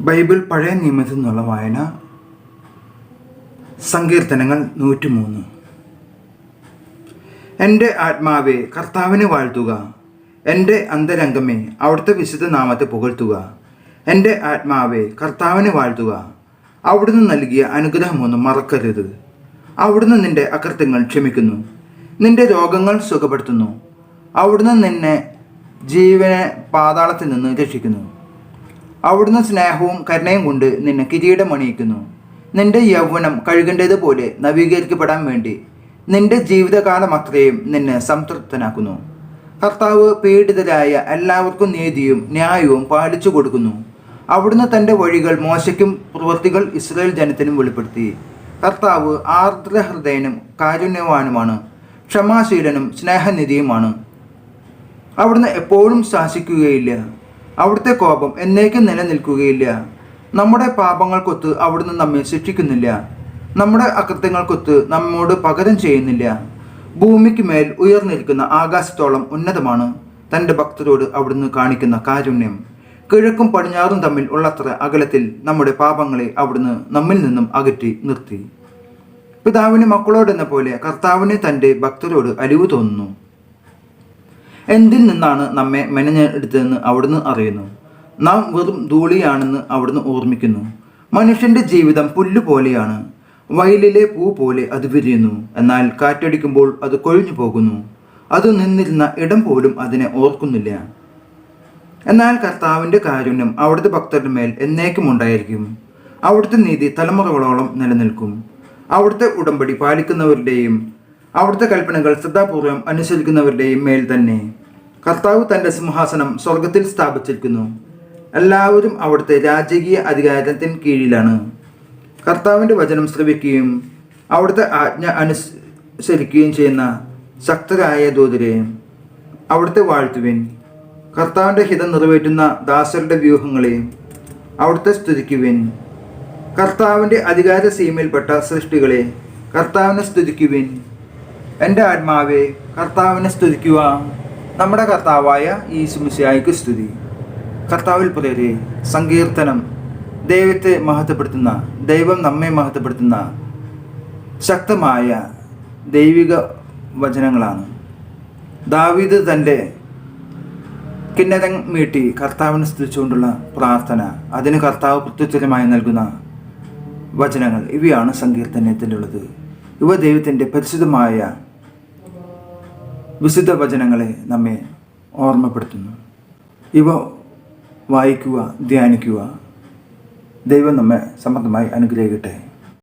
Bible പഴയ നിയമത്തിൽ നിന്നുള്ള വായന. സങ്കീർത്തനങ്ങൾ നൂറ്റിമൂന്ന്. എന്റെ ആത്മാവെ കർത്താവിനെ വാഴ്ത്തുക. എന്റെ അന്തരംഗമേ അവിടുത്തെ വിശുദ്ധ നാമത്തെ പുകഴ്ത്തുക. എന്റെ ആത്മാവെ കർത്താവിനെ വാഴ്ത്തുക. അവിടുന്ന് നൽകിയ അനുഗ്രഹമൊന്നും മറക്കരുത്. അവിടുന്ന് നിന്റെ അകൃത്യങ്ങൾ ക്ഷമിക്കുന്നു. നിന്റെ രോഗങ്ങൾ സുഖപ്പെടുത്തുന്നു. അവിടുന്ന് നിന്നെ ജീവനെ പാതാളത്തിൽ നിന്ന് രക്ഷിക്കുന്നു. അവിടുന്ന് സ്നേഹവും കരുണയും കൊണ്ട് നിന്നെ കിരീടം അണിയിക്കുന്നു. നിന്റെ യൗവനം കഴുകേണ്ടതുപോലെ നവീകരിക്കപ്പെടാൻ വേണ്ടി നിന്റെ ജീവിതകാലം അത്രയും നിന്നെ സംതൃപ്തനാക്കുന്നു. കർത്താവ് പീഡിതരായ എല്ലാവർക്കും നീതിയും ന്യായവും പാലിച്ചു കൊടുക്കുന്നു. അവിടുന്ന് തന്റെ വഴികൾ മോശയ്ക്കും പ്രവൃത്തികൾ ഇസ്രായേൽ ജനത്തിനും വെളിപ്പെടുത്തി. കർത്താവ് ആർദ്രഹൃദയനും കാരുണ്യവാനുമാണ് ക്ഷമാശീലനും സ്നേഹനിധിയുമാണ്. അവിടുന്ന് എപ്പോഴും ശാസിക്കുകയില്ല. അവിടുത്തെ കോപം എന്നേക്കും നിലനിൽക്കുകയില്ല. നമ്മുടെ പാപങ്ങൾക്കൊത്ത് അവിടുന്ന് നമ്മെ ശിക്ഷിക്കുന്നില്ല. നമ്മുടെ അകൃത്യങ്ങൾക്കൊത്ത് നമ്മോട് പകരം ചെയ്യുന്നില്ല. ഭൂമിക്ക് മേൽ ഉയർന്നിരിക്കുന്ന ആകാശത്തോളം ഉന്നതമാണ് തന്റെ ഭക്തരോട് അവിടുന്ന് കാണിക്കുന്ന കാരുണ്യം. കിഴക്കും പടിഞ്ഞാറും തമ്മിൽ ഉള്ളത്ര അകലത്തിൽ നമ്മുടെ പാപങ്ങളെ അവിടുന്ന് നമ്മിൽ നിന്നും അകറ്റി നിർത്തി. പിതാവിന് മക്കളോടെന്ന പോലെ കർത്താവിന് തന്റെ ഭക്തരോട് അലിവ് തോന്നുന്നു. എന്തിൽ നിന്നാണ് നമ്മെ മെനഞ്ഞെടുത്തതെന്ന് അവിടുന്ന് അറിയുന്നു? നാം വെറും ധൂളിയാണെന്ന് അവിടുന്ന് ഓർമ്മിക്കുന്നു. മനുഷ്യന്റെ ജീവിതം പുല്ലുപോലെയാണ് വയലിലെ പൂ പോലെ അത് വിരിയുന്നു. എന്നാൽ കാറ്റടിക്കുമ്പോൾ അത് കൊഴിഞ്ഞു പോകുന്നു. അത് നിന്നിരുന്ന ഇടം പോലും അതിനെ ഓർക്കുന്നില്ല. എന്നാൽ കർത്താവിന്റെ കാരുണ്യം അവിടുത്തെ ഭക്തരുടെ മേൽ എന്നേക്കും ഉണ്ടായിരിക്കും. അവിടുത്തെ നീതി തലമുറകളോളം നിലനിൽക്കും. അവിടുത്തെ ഉടമ്പടി പാലിക്കുന്നവരുടെയും അവിടുത്തെ കൽപ്പനകൾ ശ്രദ്ധാപൂർവം അനുസരിക്കുന്നവരുടെയും മേൽ തന്നെ. കർത്താവ് തന്റെ സിംഹാസനം സ്വർഗത്തിൽ സ്ഥാപിച്ചിരിക്കുന്നു. എല്ലാവരും അവിടുത്തെ രാജകീയ അധികാരത്തിന് കീഴിലാണ്. കർത്താവിന്റെ വചനം ശ്രവിക്കുകയും അവിടുത്തെ ആജ്ഞ അനുസരിക്കുകയും ചെയ്യുന്ന ശക്തരായ ദൂതരെ അവിടുത്തെ വാഴ്ത്തുവിൻ. കർത്താവിന്റെ ഹിതം നിറവേറ്റുന്ന ദാസരുടെ വ്യൂഹങ്ങളെ അവിടുത്തെ സ്തുതിക്കുവിൻ. കർത്താവിന്റെ അധികാര സീമയിൽപ്പെട്ട സൃഷ്ടികളെ കർത്താവിനെ സ്തുതിക്കുവിൻ. എന്റെ ആത്മാവെ കർത്താവിനെ സ്തുതിക്കുക നമ്മുടെ കർത്താവായ ഈ സുമിശയായിക്ക് സ്തുതി. കർത്താവിൽ പ്രേരെ സങ്കീർത്തനം. ദൈവത്തെ മഹത്വപ്പെടുത്തുന്ന ദൈവം നമ്മെ മഹത്വപ്പെടുത്തുന്ന ശക്തമായ ദൈവിക വചനങ്ങളാണ്. ദാവീദ് തന്റെ കിന്നരം മീട്ടി കർത്താവിനെ സ്തുതിച്ചുകൊണ്ടുള്ള പ്രാർത്ഥന അതിന് കർത്താവ് പ്രത്യുത്തരമായി നൽകുന്ന വചനങ്ങൾ. ഇവയാണ് സങ്കീർത്തനത്തിലുള്ളത്. ഇവ ദൈവത്തിന്റെ പരിശുദ്ധമായ വിശുദ്ധ വചനങ്ങളെ നമ്മെ ഓർമ്മപ്പെടുത്തുന്നു. ഇവ വായിക്കുക ധ്യാനിക്കുക. ദൈവം നമ്മെ സമൃദ്ധമായി അനുഗ്രഹിക്കട്ടെ.